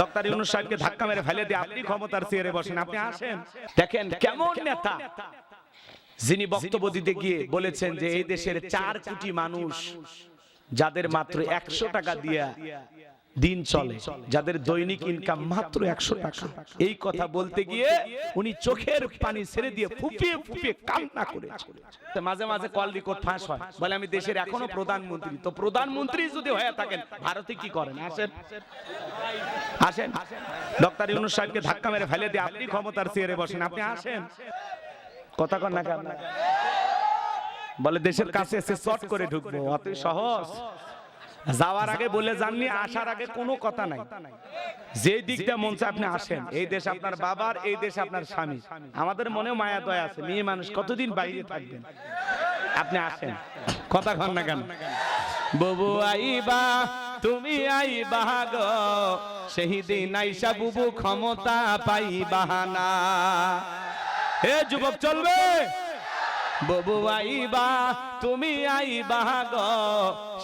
Doctor Yunus সাহেবকে ধাক্কা মেরে ফেলে দিয়ে আপনি ক্ষমতার চেয়ারে বসেন আপনি আসেন। দেখেন কেমন নেতা? যিনি বক্তব্য দিতে গিয়ে বলেছেন যে এই দেশের চার কোটি মানুষ যাদের মাত্র একশো টাকা দিয়া দিন চলে। যাদের দৈনিক ইনকাম মাত্র একশো টাকা। এই কথা বলতে গিয়ে উনি চোখের পানি ছেড়ে দিয়ে ফুপিয়ে ফুপিয়ে কান্না করে মাঝে মাঝে কল রেকর্ড ফাঁস হয়। বলে আমি দেশের এখনও প্রধানমন্ত্রী। তো প্রধানমন্ত্রী। যদি হয়ে থাকেন ভারতে কি করেন? আসেন। আসেন। ডক্টর ইউনুস সাহেবকে ধাক্কা মেরে ফেলে দিয়ে আপনি ক্ষমতার চেয়ারে বসেন। আপনি আসেন। কথা কন না বলে দেশের কাছে এসে শর্ট করে ঢুকবো। অত সহজ। যাওয়ার আগে বলে যাননি, আসার আগে কোনো কথা নাই। যে দিকটা চায় আপনি আসেন। এই দেশ আপনার বাবার, এই দেশ আপনার স্বামী। আমাদের মনে মায়া, দয়া আছে। মেয়ে মানুষ কতদিন বাইরে থাকবেন? আপনি আসেন। কথা কন না কেন? ববু আইবা, তুমি আইবা গো। সেই দিন আইসা বুবু ক্ষমতা পাইবা না। হে যুবক চলবে। ববু আইবা, তুমি আইবা গ।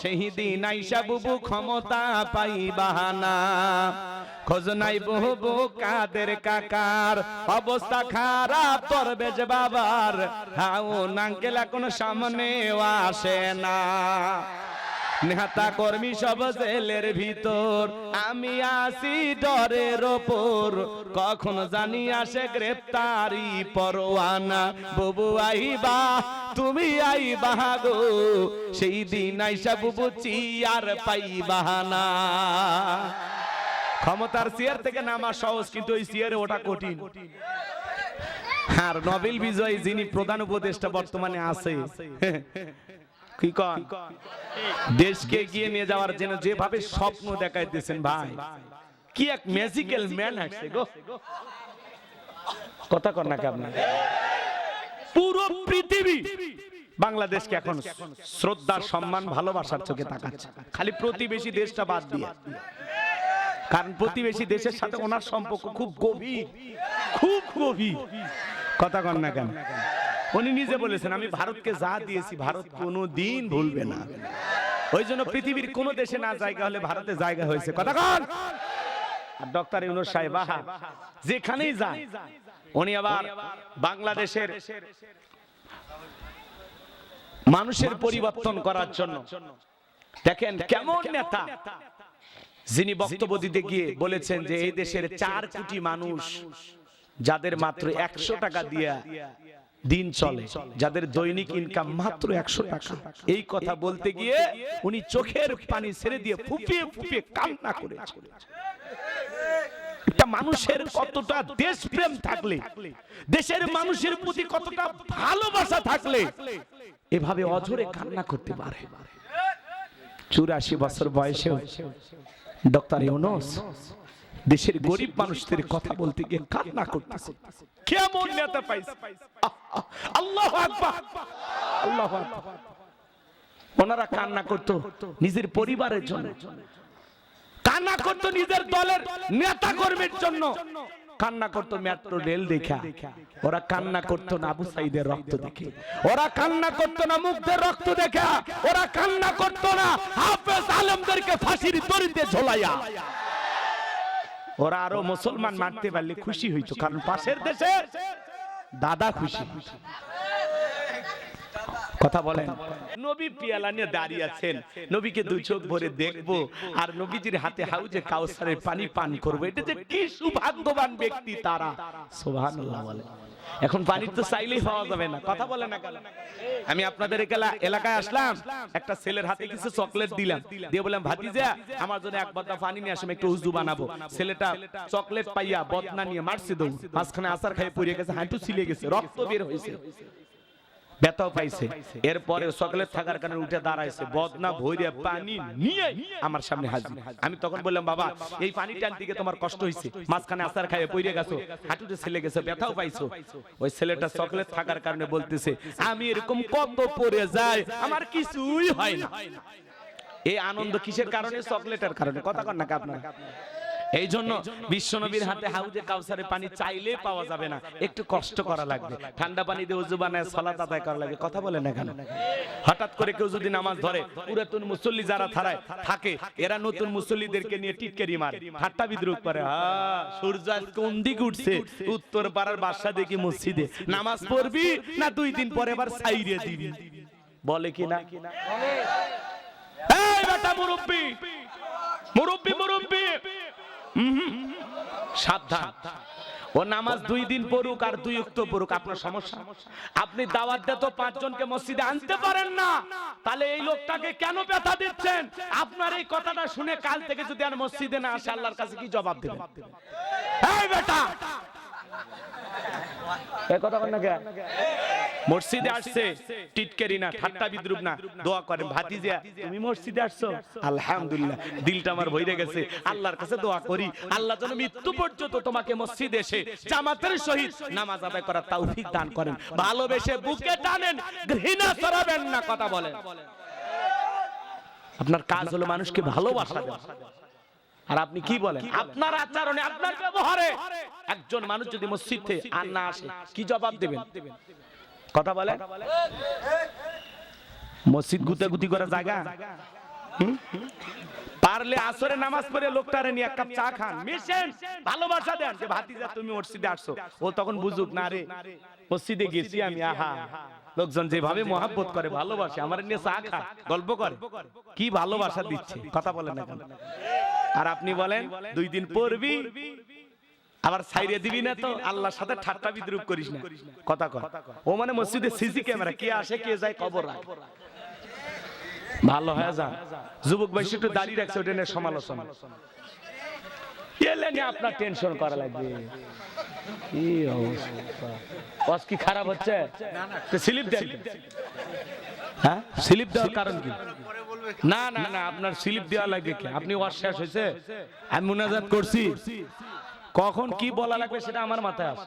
সেই দিন আইসা বুবু ক্ষমতা পাইবা না। খোঁজ নাই বহু কাদের কাকার, অবস্থা খারাপ তোর বেজ বাবার। হাউ নাঙ্গেলা এখন সামনে আসে না। নেতা কর্মী সব জেলের ভিতর। আমি আসি ডরের ওপর। কখন জানি আসে গ্রেপ্তারি পরোয়ানা। বুবু আইবা, তুমি আই গো। সেই দিন আইসা বুবু চিয়ার পাই বাহানা ক্ষমতার চেয়ার থেকে নামা সহজ, কিন্তু ওই চেয়ারে ওটা কঠিন। আর নোবেল বিজয়ী যিনি প্রধান উপদেষ্টা বর্তমানে আছে কি কন? দেশকে এগিয়ে নিয়ে যাওয়ার জন্য যেভাবে স্বপ্ন দেখাইতেছেন ভাই, কি এক ম্যাজিক্যাল ম্যান আসছে গো। কথা কর না কেমন? পুরো পৃথিবী বাংলাদেশকে এখন শ্রদ্ধা সম্মান, ভালোবাসার চোখে তাকাচ্ছে। খালি প্রতিবেশী দেশটা বাদ দিয়ে। কারণ প্রতিবেশী দেশের সাথে ওনার সম্পর্ক খুব গভীর খুব গভীর। কথা কন না কেন উনি নিজে বলেছেন, আমি ভারতকে যা দিয়েছি, ভারত কোনো দিন ভুলবে না। ওই জন্য পৃথিবীর কোন দেশে না জায়গা হলে ভারতে জায়গা হয়েছে। কথা কন! আর ডক্টর ইউনুস সাহেব, আহা, যেখানেই যান, উনি আবার বাংলাদেশের মানুষের পরিবর্তন করার জন্য। দেখেন কেমন নেতা, যিনি বক্তব্য দিতে গিয়ে বলেছেন যে, এই দেশের চার কোটি মানুষ, যাদের মাত্র একশো টাকা দিয়া দিন চলে। যাদের দৈনিক ইনকাম মাত্র একশো টাকা। এই কথা বলতে গিয়ে উনি চোখের পানি ছেড়ে দিয়ে ফুপিয়ে ফুপিয়ে কান্না করে একটা মানুষের কতটা দেশপ্রেম থাকলে দেশের মানুষের প্রতি কতটা ভালোবাসা থাকলে এভাবে অঝরে কান্না করতে পারে। চুরাশি বছর বয়সেও ডক্টর ইউনুস দেশের গরিব মানুষদের কথা বলতে গিয়ে কান্না করতেছে। কেমন নেতা পাইছে? আল্লাহ আকবার। আল্লাহ আকবার। ওনারা কান্না করত নিজের পরিবারের জন্য। কান্না করত নিজের দলের নেতা কর্মীর জন্য। কান্না করতো মেট্রো রেল দেখা। ওরা কান্না করতো না আবু সাইদের রক্ত দেখে। ওরা কান্না করতো না মুগ্ধের রক্ত দেখা। ওরা কান্না করতো না হাফেজ আলমদেরকে ফাঁসির দড়িতে ঝোলাইয়া। ওরা আরও মুসলমান মারতে পারলে খুশি হইতো কারণ পাশের দেশে দাদা খুশি। কথা বলেন। নবী পিয়ালা নিয়ে দাঁড়িয়ে আছেন। নবীকে দুই চোখ ভরে দেখব আর নবীজির হাতে হাউজে কাউসারের পানি পান করব। এটা যে কি সৌভাগ্যবান ব্যক্তি তারা। সুবহানাল্লাহ বলে। এখন পানি তো চাইলেই পাওয়া যাবে না। কথা বলে না কেন? আমি আপনাদের এলাকায় আসলাম, একটা ছেলের হাতে কিছু চকলেট দিলাম। দিয়ে বললাম, ভাতিজা, আমার জন্য এক বদনা পানি নিয়ে আসে আমি একটু উজু বানাবো। ছেলেটা চকলেট পাইয়া বদনা নিয়ে মারছে দৌড়। মাঝখানে আসার খাই পড়ে গেছে, হাঁটু ছিলে গেছে, রক্ত বের হয়েছে। ব্যথাও পাইছে। এরপরে চকলেট থাকার কারণে উঠে দাঁড়াইছে। বদনা ভৈরে পানি নিয়ে আমার সামনে হাজির। আমি তখন বললাম বাবা এই পানি টান দিকে তোমার কষ্ট হয়েছে মাঝখানে আসার খাইয়ে পইরে গেছো। হাঁটুতে ছেলে গেছে ব্যথাও পাইছো। ওই ছেলেটা চকলেট থাকার কারণে বলতেছে আমি এরকম কত পড়ে যাই আমার কিছুই হয় না। এই আনন্দ কিসের কারণে? চকলেটের কারণে। কথা কন না আপনার এই জন্য বিশ্বনবীর হাতে হাউজে কাউসারে পানি চাইলে পাওয়া যাবে না। একটু কষ্ট করা লাগবে। ঠান্ডা পানি দিয়ে উজু বানায় সলাত আদায় করা লাগবে কথা বলে না কেন হঠাৎ করে কেউ যদি নামাজ ধরে পুরাতন মুসল্লি যারা থারায় থাকে এরা নতুন মুসল্লিদেরকে নিয়ে টিটকারি মারে। ঠাট্টা বিদ্রুপ করে। হ্যাঁ সূর্য কোন দিকে উঠছে। উত্তর পাড়ার বাসা দেখি মসজিদে। নামাজ পড়বি? না দুই দিন পরে আবার সাইরে দিবি। বলে কি না? এই বেটা মুরব্বি মুরব্বি মুরব্বি! সাবধান। ও নামাজ দুই দিন পড়ুক আর দুই উক্ত পড়ুক, আপনার সমস্যা? আপনি দাওয়াত দিয়ে তো পাঁচজনকে মসজিদে আনতে পারেন না। তাহলে এই লোকটাকে কেন ব্যথা দিচ্ছেন? আপনার এই কথাটা শুনে কাল থেকে যদি আর মসজিদে না আসে, আল্লাহর কাছে কি জবাব দেবেন? এই বেটা! এই কথা বল না কে? মসজিদে আসছে, টিটকারি না, ঠাট্টা বিদ্রুপ না, দোয়া করেন, ভাতিজা, তুমি মসজিদে আসছো? আলহামদুলিল্লাহ, দিলটা আমার ভইরে গেছে, আল্লাহর কাছে দোয়া করি, আল্লাহ যেন মৃত্যু পর্যন্ত তোমাকে মসজিদে এসে জামাতের সহিত নামাজ আদায় করার তৌফিক দান করেন, ভালোবেসে বুকে টানেন, ঘৃণা ছড়াবেন না, কথা বলেন। আপনার কাজ হলো মানুষকে ভালোবাসা দেওয়া। আর আপনি কি বলেন? আপনার আচরণে, আপনার ব্যবহারে একজন মানুষ যদি মসজিদ আর না আসে, কি জবাব দেবেন? কথা বলে? মসজিদ গুতাগুতি করা জায়গা? পারলে আসরে নামাজ পড়ে লোকটারে নিয়ে এক কাপ চা খান। মিশেন, ভালোবাসা দেন। যে ভাতিজা, তুমি মসজিদে আসছো। ও তখন বুঝুক, না রে, মসজিদে গেছি আমি, আহা। লোকজন যেভাবে মহাব্বত করে, ভালোবাসে, আমার নিয়ে চা খা, গল্প করে। কি ভালোবাসা দিচ্ছে? কথা বলেন না? আর আপনি বলেন, দুই দিন পড়বি আবার সাইরে দিবি না তো? আল্লাহর সাথে ঠাট্টা বিদ্রুপ করিস না। কথা কর ও মানে মসজিদে সিসি ক্যামেরা কে আসে কে যায় কবর রাখ ভালো হয়ে যা যুবক বয়সে একটু দাঁড়িয়ে রাখছে ওটা নিয়ে সমালোচনা। এলে নিয়ে আপনার টেনশন করা লাগবে। কি অবস্থা? বস কি খারাপ হচ্ছে? তো স্লিপ দেন। হ্যাঁ? স্লিপ দেওয়ার কারণ কি? না না না আপনার স্লিপ দেওয়া লাগবে কি? আপনি ওয়াশ শেষ হয়েছে? আমি মুনাজাত করছি। কখন কি বলা লাগবে সেটা আমার মাথায় আসে।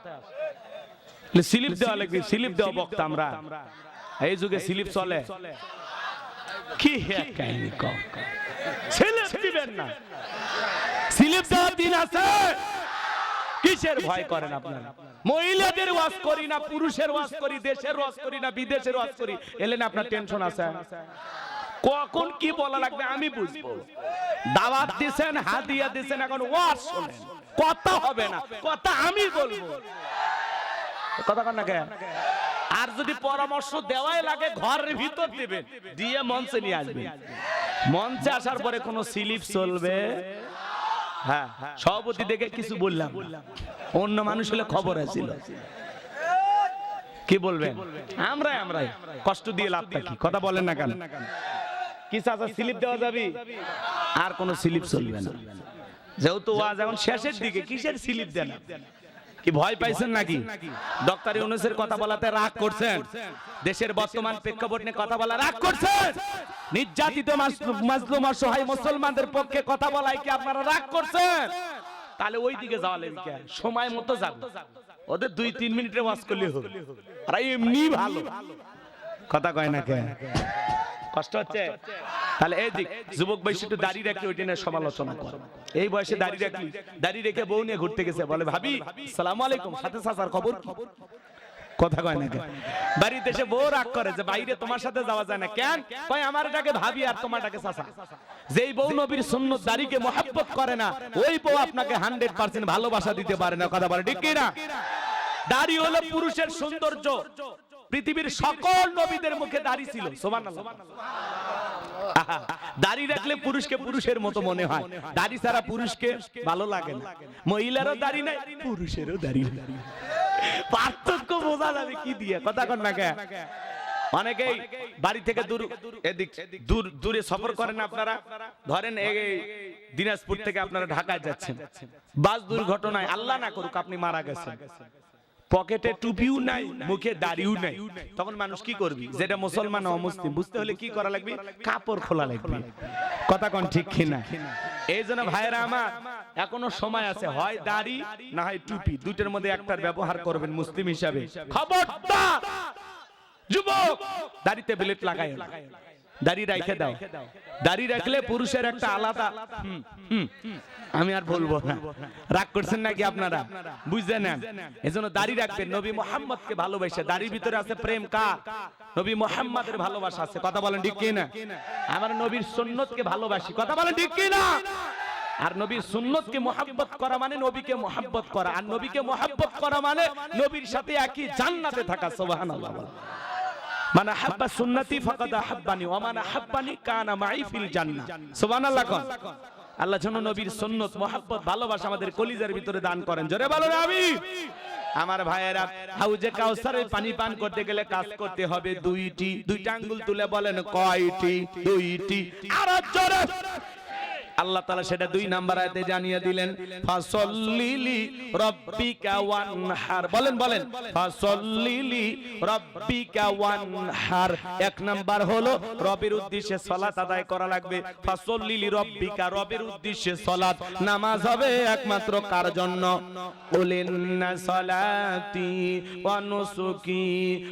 স্লিপ দেওয়া লাগবে স্লিপ দেওয়া বক্তা আমরা এই যুগে স্লিপ চলে। কি কাহিনী কম স্লিপ দিবেন না। স্লিপ দেওয়ার দিন আছে। কিসের ভয় করেন আপনারা? মহিলাদের ওয়াজ করি না পুরুষের ওয়াজ করি দেশের ওয়াজ করি না বিদেশের ওয়াজ করি। এলেন আপনার টেনশন আছে। কখন কি বলা লাগবে আমি বুঝব। দাওয়াত দিছেন, হাদিয়া দিছেন, এখন ওয়াজ শুনেন। কথা হবে না, কথা আমি বলব। কথা কন না কে? আর যদি পরামর্শ দেওয়াই লাগে, ঘরের ভিতর দিবেন, দিয়ে মঞ্চে নিয়ে আসবেন। মঞ্চে আসার পরে কোনো স্লিপ চলবে? হ্যাঁ সভাপতি দেখে কিছু বললাম। অন্য মানুষ হলে খবর আছিল। কি বলবেন? আমরাই আমরাই। কষ্ট দিয়ে লাভটা কি? কথা বলেন না কেন? কি চাচা স্লিপ দেওয়া যাবে? আর কোনো স্লিপ চলবে না। যেহেতু ওয়াজ এখন শেষের দিকে কিসের স্লিপ দেন? কি ভয় পাইছেন নাকি? ডক্টর ইউনুসের কথা বলাতে রাগ করছেন। দেশের বর্তমান প্রেক্ষাপট নিয়ে কথা বলা রাগ করছেন? নির্যাতিত মাস- মাজলুম অসহায় মুসলমানদের পক্ষে কথা বলায় কি আপনারা রাগ করছেন? তাহলে ওই দিকে যাওয়া লাগবে কেন? সময় মতো যাবে ওদের দুই তিন মিনিটে ওয়াজ করলে হবে। আর এমনি ভালো। কথা কয় না কে? কষ্ট হচ্ছে? তাহলে এই দিক যুবক বয়সে একটু দাড়ি রাখি ওইটা নিয়ে সমালোচনা কর। এই বয়সে দাড়ি রাখলি দাড়ি রেখে বউ নিয়ে ঘুরতে গেছে বলে ভাবি সালাম আলাইকুম সাথে সাসার খবর কি? কথা কয় না কেন? বাড়িতে এসে বউ রাগ করে যে বাইরে তোমার সাথে যাওয়া যায় না। কেন? কয় আমার এটাকে ভাবি আর তোমারটাকে চাচা। যেই বউ নবীর সুন্নত দাড়িকে মহাব্বত করে না ওই বউ আপনাকে হান্ড্রেড পার্সেন্ট ভালোবাসা দিতে পারে না। কথা বলে ঠিক কি না। দাড়ি হলো পুরুষের সৌন্দর্য। পৃথিবীর সকল নবীদের মুখে দাড়ি ছিল। সুবহানাল্লাহ। দাড়ি রাখলে পুরুষকে পুরুষের মতো মনে হয়। দাড়ি ছাড়া পুরুষকে ভালো লাগে না। মহিলারও দাড়ি নাই পুরুষেরও দাড়ি নাই। পার্থক্য বোঝা যাবে কি দিয়ে? কথা কর না কে? অনেকেই বাড়ি থেকে দূর এদিক দূর দূরে সফর করেন আপনারা। ধরেন দিনাজপুর থেকে আপনারা ঢাকায় যাচ্ছেন। বাস দুর্ঘটনায় আল্লাহ না করুক আপনি মারা গেছেন। পকেটে টুপিও নাই মুখে দাড়িও নাই। তখন মানুষ কি করবি? যেটা মুসলমান অমুসলিম বুঝতে হলে কি করা লাগবে? কাপড় খোলা লাগবে। কথা কোন ঠিক কিনা? এই জন্য ভাইরা আমার এখনও সময় আছে হয় দাড়ি না হয় টুপি। দুইটার মধ্যে একটার ব্যবহার করবেন মুসলিম হিসাবে। খবরদার! যুবক! দাড়িতে ব্লেড লাগাই দাড়ি রেখে দাও। দাড়ি রাখলে পুরুষের একটা আলাদা আমি আর বলব না। রাগ করছেন নাকি আপনারা? বুঝতে নেন এজন্য দাড়ি রাখবেন। নবী মোহাম্মদকে ভালোবাসে। দাড়ির ভিতরে আছে প্রেম কার? নবী মোহাম্মদের ভালোবাসা আছে। কথা বলেন ঠিক কি না আমার নবীর সুন্নতকে ভালোবাসি। কথা বলেন ঠিক কি না আর নবীর সুন্নতকে মোহাব্বত করা মানে নবীকে মোহাব্বত করা। আর নবীকে মোহাব্বত করা মানে নবীর সাথে একই জান্নাতে থাকা। সুবহানাল্লাহ। মানে হাব্বা ফাকাদ ওয়া কানা মাই ফিল জান্নাহ। সুবহানাল্লাহ কোন। আল্লাহ নবীর ভালোবাসা আমাদের কলিজার ভিতরে দান করেন। জোরে বলো আমি আমার ভাইয়েরা, হাউজে কাউসারে পানি পান করতে গেলে কাজ করতে হবে দুইটি, দুইটা আঙ্গুল তুলে বলেন কয়টি? দুইটি। আর জোরে। আল্লাহ তাআলা সেটা দুই নাম্বার আয়াতে জানিয়ে দিলেন, ফাসল্লিলি রব্বিকা ওয়ানহার। বলেন বলেন, ফাসল্লিলি রব্বিকা ওয়ানহার। এক নাম্বার হলো, রবের উদ্দেশ্যে সালাত আদায় করা লাগবে। ফাসল্লিলি রব্বিকা, রবের উদ্দেশ্যে সালাত। নামাজ হবে একমাত্র কার জন্য? উলিন্না সালাতি ওয়া নুসুকি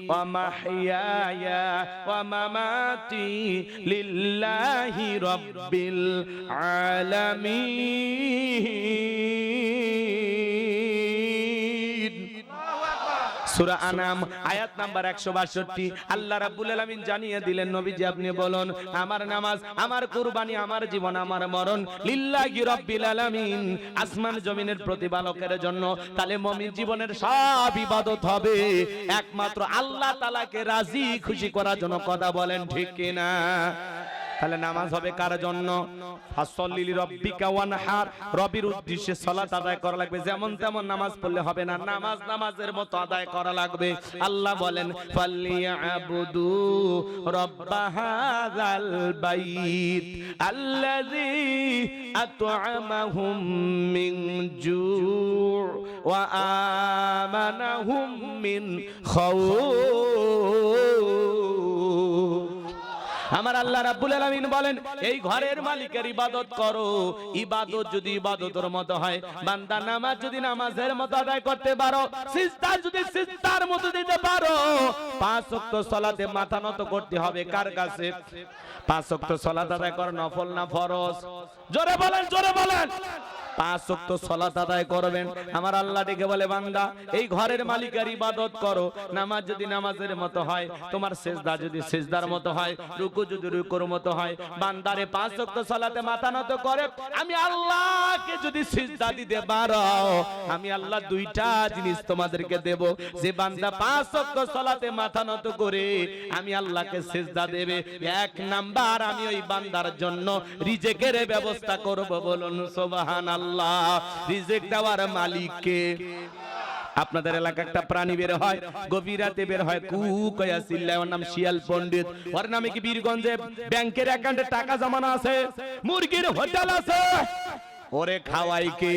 ওয়া মাহইয়ায়া ওয়া মামাতি লিল্লাহি রাব্বিল আলামিন সূরা আনাম, আয়াত নাম্বার 162 আল্লাহ রাব্বুল আলামিন জানিয়ে দিলেন, নবীজি আপনি বলুন, আমার নামাজ, আমার কুরবানি, আমার জীবন, আমার মরণ, লিল্লাহি রাব্বিল আলামিন। আসমান জমিনের প্রতিপালকের জন্য তাহলে মুমিন জীবনের সব ইবাদত হবে। একমাত্র আল্লাহ তাআলাকে রাজি, খুশি করার জন্য কথা বলেন, ঠিক কিনা? তাহলে নামাজ হবে কার জন্য? ফাসল্লিলি রব্বিকা ওয়ানহার। রবির উদ্দেশ্যে সালাত আদায় করা লাগবে। যেমন তেমন নামাজ পড়লে হবে না। নামাজ নামাজের মতো আদায় করা লাগবে। আল্লাহ বলেন ফাল্লিয়াবুদু রব্বা হাযাল বাইত আল্লাযী আত'আমাহুম মিন জু' ওয়া আমানাহুম মিন খাউফ. আমার আল্লাহ রাব্বুল আলামিন বলেন, এই ঘরের মালিকের ইবাদত করো। ইবাদত যদি ইবাদতের মতো হয়, বান্দা নামাজ যদি নামাজের মতো আদায় করতে পারো, সিজদা যদি সিজদার মতো দিতে পারো, পাঁচ ওয়াক্ত সালাতে মাথা নত করতে হবে কার কাছে? পাঁচ ওয়াক্ত সালাত আদায় কর নফল না ফরজ? জোরে বলেন জোরে বলেন। পাঁচ ওয়াক্ত সালাত আদায় করবেন। আমার আল্লাহ ডেকে বলে, বান্দা, এই ঘরের মালিকের ইবাদত করো। নামাজ যদি নামাজের মতো হয়, তোমার সেজদা যদি সেজদার মতো হয়, রুকু যদি রুকুর মতো হয়, বান্দারে পাঁচ ওয়াক্ত সালাতে মাথা নত করে, আমি আল্লাহকে যদি সিজদা দিতে পারো, আমি আল্লাহ দুইটা জিনিস তোমাদেরকে দেব। যে বান্দা পাঁচ ওয়াক্ত সলাতে মাথা নত করে, আমি আল্লাহকে সিজদা দেবে। এক নাম্বার আমি ওই বান্দার জন্য রিজেকের ব্যবস্থা করব, বলুন সুবহানাল্লাহ রিজেক দেওয়ার মালিককে। আপনাদের এলাকা একটা প্রাণী বের হয়, গভীর রাতে বের হয়, কু, কয়া চিল্লায় ওর নাম শিয়াল পণ্ডিত। ওর নামে কি বীরগঞ্জে ব্যাংকের অ্যাকাউন্টে টাকা জমানো আছে? মুরগির হোটেল আছে। ওরে খাওয়াই কে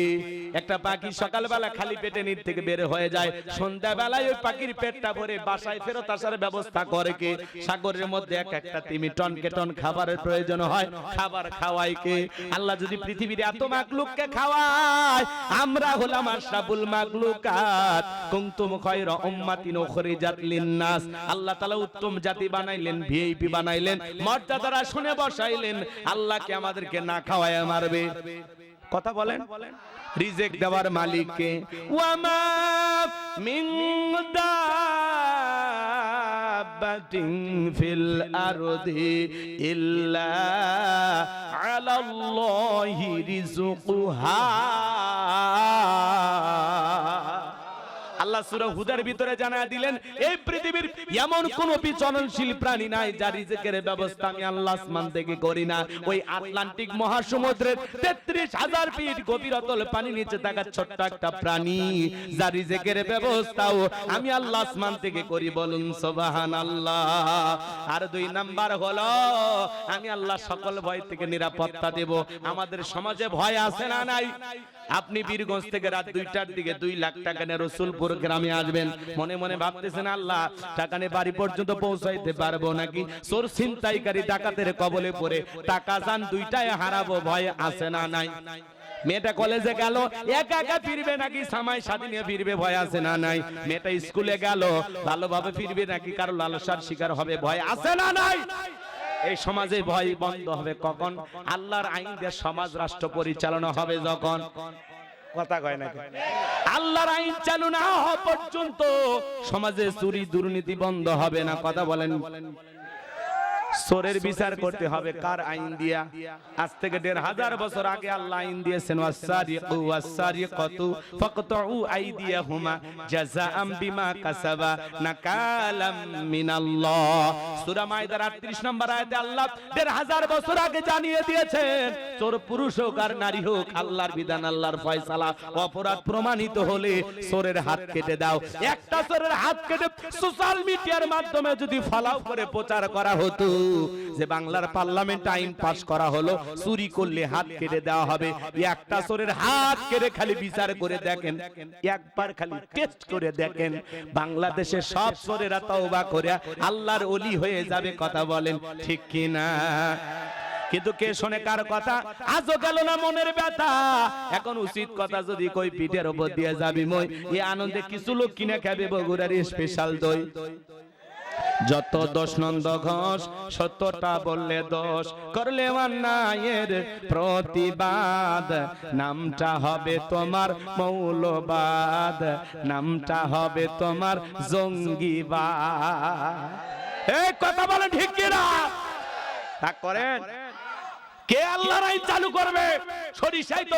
একটা পাখি সকালবেলা খালি পেটে নির থেকে বের হয়ে যায়। সন্ধ্যাবেলায় ওই পাখির পেটটা ভরে বাসায় ফেরত আসার ব্যবস্থা করে কে। সাগরের মধ্যে এক একটা তিমি টন কে টন খাবারের প্রয়োজন হয়। খাবার খাওয়াই কে। আল্লাহ যদি পৃথিবীর এত মাকলুককে খাওয়ায়, আমরা হলাম আশরাফুল মাকলুকাত। কুনতুম খায়রা উম্মাতিন উখরিজাত লিন্নাস। আল্লাহ তাআলা উত্তম জাতি বানাইলেন, ভিআইপি বানাইলেন, মর্যাদারা শুনে বসাইলেন, আল্লাহ আল্লাহকে আমাদেরকে না খাওয়ায় মারবে। কথা বলেন। রিজেক দেওয়ার মালিককে। ওয়ামা দাব্বাতিন ফিল আরদি ইল্লা আলাল্লাহি রিজকুহা আল্লাহ সূরা হুদার ভিতরে জানা দিলেন, এই পৃথিবীর এমন কোন বিচরণশীল প্রাণী নাই যার রিজিকের ব্যবস্থা আমি আল্লাহ আসমান থেকে করি না। ওই আটলান্টিক মহাসমুদ্রের 33000 ফিট গভীর অতল পানি নিচে থাকা ছোট্ট একটা প্রাণী, যার রিজিকের ব্যবস্থাও আমি আল্লাহ আসমান থেকে করি বলুন, সুবহানাল্লাহ। আর দুই নাম্বার হলো, আমি আল্লাহ সকল ভয় থেকে নিরাপত্তা দেব। আমাদের সমাজে ভয় আছে না নাই? আপনি বীরগঞ্জ থেকে রাত দুইটার দিকে দুই লাখ টাকা নিয়ে রসুলপুর গ্রামে আসবেন। মনে মনে ভাবতেছেন আল্লাহ টাকা নিয়ে বাড়ি পর্যন্ত পৌঁছাইতে পারব নাকি? চোর ছিনতাইকারী ডাকাতের কবলে পড়ে টাকা যান দুইটাই হারাবো ভয় আছে না নাই? মেয়েটা কলেজে গেল একা একা ফিরবে নাকি সামাই সাথী নিয়ে ফিরবে ভয় আছে না নাই? মেয়েটা স্কুলে গেল ভালোভাবে ফিরবে নাকি? কারও লালসার শিকার হবে ভয় আছে না নাই। এই সমাজে ভয় বন্ধ হবে কখন? আল্লাহর আইন দিয়ে সমাজ রাষ্ট্র পরিচালনা হবে যখন? কথা কয় না আল্লাহর আইন চালু না হওয়া পর্যন্ত সমাজে চুরি দুর্নীতি বন্ধ হবে না কথা বলেন। চোরের বিচার করতে হবে। কার আইন দিয়া? আজ থেকে দেড় হাজার বছর আগে আল্লাহ আইন দিয়েছেন ওয়াসারিকু ওয়াসারিকাতু ফাকতাউ আইদিয়াহুমা জাযাআম বিমা কাসাবা নাকালাম মিনাল্লাহ। সূরা মাইদার 38 নম্বর আয়াতে আল্লাহ দেড় হাজার বছর আগে জানিয়ে দিয়েছেন চোর পুরুষ হোক আর নারী হোক আল্লাহর বিধান আল্লাহর ফয়সালা অপরাধ প্রমাণিত হলে চোরের হাত কেটে দাও। একটা চোরের হাত কেটে সোশ্যাল মিডিয়ার মাধ্যমে যদি ফলাও করে প্রচার করা হতো। যে বাংলার পার্লামেন্ট আইন পাস করা হলো, চুরি করলে হাত কেটে দেওয়া হবে। একটা চোরের হাত কেটে খালি বিচার করে দেখেন, একবার খালি টেস্ট করে দেখেন। বাংলাদেশের সব চোরেরা তওবা করে, আল্লাহর ওলি হয়ে যাবে কথা বলেন, ঠিক কি না কিন্তু কে শোনে কার কথা? আজও গেল না মনের ব্যথা। এখন উচিত কথা যদি কই, পিঠের উপর দিয়ে যাবি মই। এই আনন্দে কিছু লোক কিনে খাবে বগুড়ার স্পেশাল দই। যত দোষ নন্দ ঘোষ, সত্যটা বললে দোষ, করলে অন্যায়ের প্রতিবাদ। নামটা হবে তোমার মৌলবাদ, নামটা হবে তোমার জঙ্গিবাদ। এই কথা বলে ঠিক করেন। কে চালু করবে? সরিষাই তো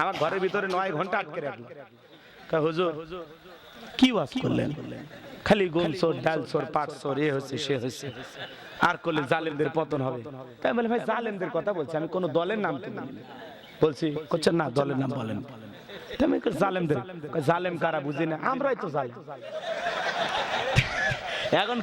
আমার ঘরের ভিতরে নয় ঘণ্টা আটকে রাখল। হুজুর, কি ওয়াজ করলেন? খালি গুম চোর, ডাল চোর, পাট চোর, এ হচ্ছে, সে হচ্ছে। আর করলে জালেমদের পতন হবে। তাই বলে ভাই, জালেমদের কথা বলছি, আমি কোন দলের নাম তো। বলছি, করছেন না, দলের নাম বলেন। আমি জালেমদের জালেম কারা বুঝি না? আমরাই তো জালেম। এখন